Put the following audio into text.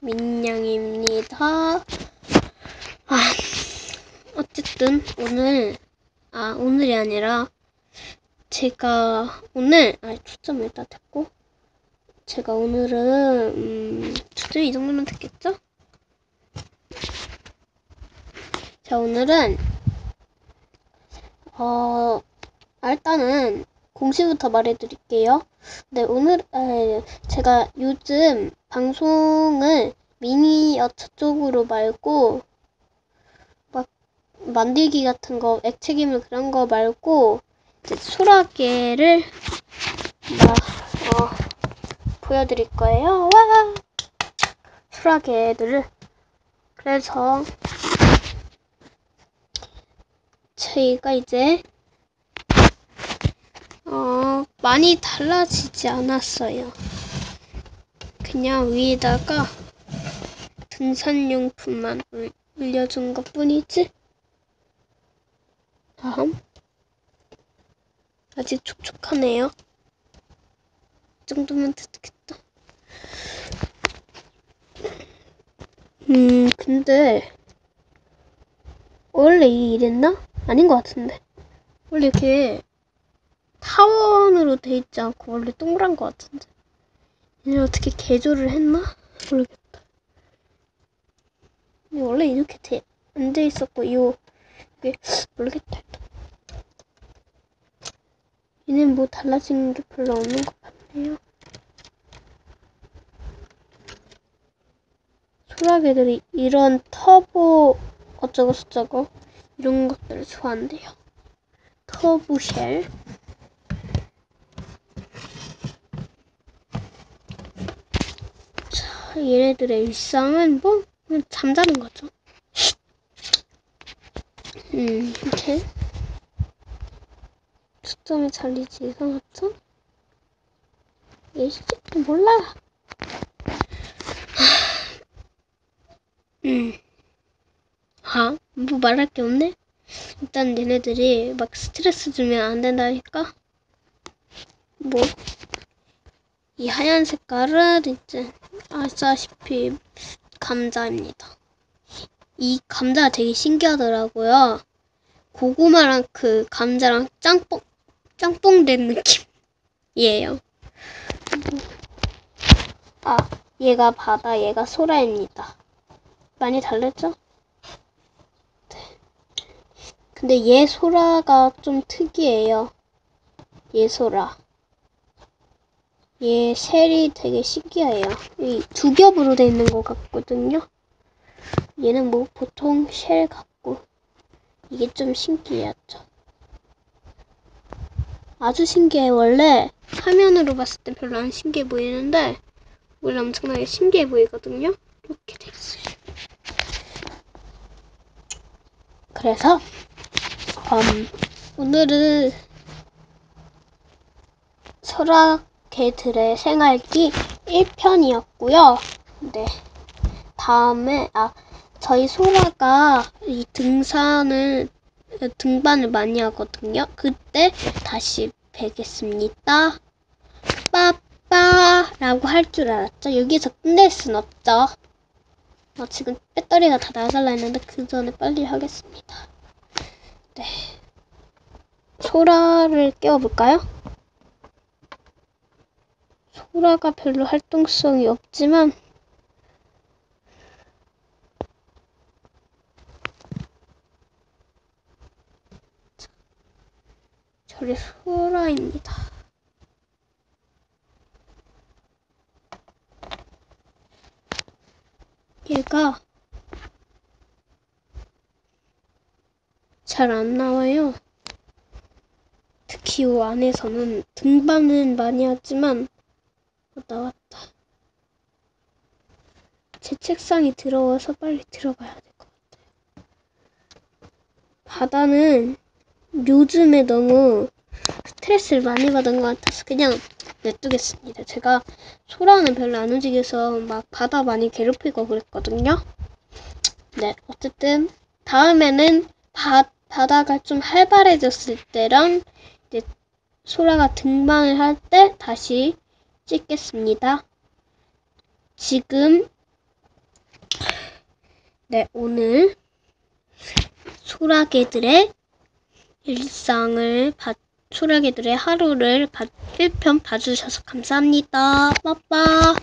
민양입니다. 아, 어쨌든 오늘 아 오늘이 아니라 제가 오늘 아 초점 일단 됐고 제가 오늘은 음, 초점 이 정도면 됐겠죠? 자 오늘은 어 일단은 공시부터 말해드릴게요. 네 오늘 에, 제가 요즘 방송을 미니어처 쪽으로 말고 막 만들기 같은 거 액체 기물 그런 거 말고 이제 소라게를 막 어, 보여드릴 거예요. 와 소라게들을 그래서 저희가 이제 어, 많이 달라지지 않았어요. 그냥 위에다가 등산용품만 올- 올려준 것 뿐이지. 다음. 아직 촉촉하네요. 이 정도면 됐겠다. 음, 근데, 원래 이랬나? 아닌 것 같은데. 원래 이렇게 타원으로 돼 있지 않고 원래 동그란 것 같은데. 얘를 어떻게 개조를 했나? 모르겠다. 근데 원래 이렇게 돼, 앉아 있었고, 이거, 이게, 모르겠다. 얘는 뭐 달라진 게 별로 없는 것 같네요. 소라게들이 이런 터보 어쩌고 저쩌고 이런 것들을 좋아한대요. 터보쉘. 자, 얘네들의 일상은 뭐 그냥 잠자는 거죠. 음, 이렇게 초점이 잘리지 이상하죠? 예시 몰라. 음. 아, 뭐 말할 게 없네? 일단 얘네들이 막 스트레스 주면 안 된다니까? 뭐, 이 하얀 색깔은 이제 아시다시피 감자입니다. 이 감자가 되게 신기하더라고요. 고구마랑 그 감자랑 짬뽕, 짬뽕 된 느낌이에요. 아, 얘가 바다, 얘가 소라입니다. 많이 다르죠? 근데 얘 소라가 좀 특이해요. 얘 소라. 얘 쉘이 되게 신기해요. 이 두 겹으로 돼 있는 것 같거든요. 얘는 뭐 보통 쉘 같고 이게 좀 신기하죠. 아주 신기해. 원래 화면으로 봤을 때 별로 안 신기해 보이는데 원래 엄청나게 신기해 보이거든요. 이렇게 돼 있어요. 그래서 음, 오늘은 소라 개들의 생활기 1편이었고요. 네. 다음에 아 저희 소라가 이 등산을 등반을 많이 하거든요. 그때 다시 뵙겠습니다. 빠빠라고 할 줄 알았죠. 여기서 끝낼 순 없죠. 어, 지금 배터리가 다 나갈라 했는데 그 전에 빨리 하겠습니다. 네. 소라를 깨워볼까요? 소라가 별로 활동성이 없지만 저리 소라입니다. 얘가 잘 안 나와요. 특히 이 안에서는 등반은 많이 하지만 어, 나왔다. 제 책상이 더러워서 빨리 들어가야 될 것 같아요. 바다는 요즘에 너무 스트레스를 많이 받은 것 같아서 그냥 냅두겠습니다. 제가 소라는 별로 안 움직여서 막 바다 많이 괴롭히고 그랬거든요. 네, 어쨌든 다음에는 바, 바다가 좀 활발해졌을 때랑 이제 소라가 등반을 할 때 다시 찍겠습니다. 지금 네 오늘 소라게들의 일상을 봐 소라게들의 하루를 봐, 1편 봐주셔서 감사합니다. 빠빠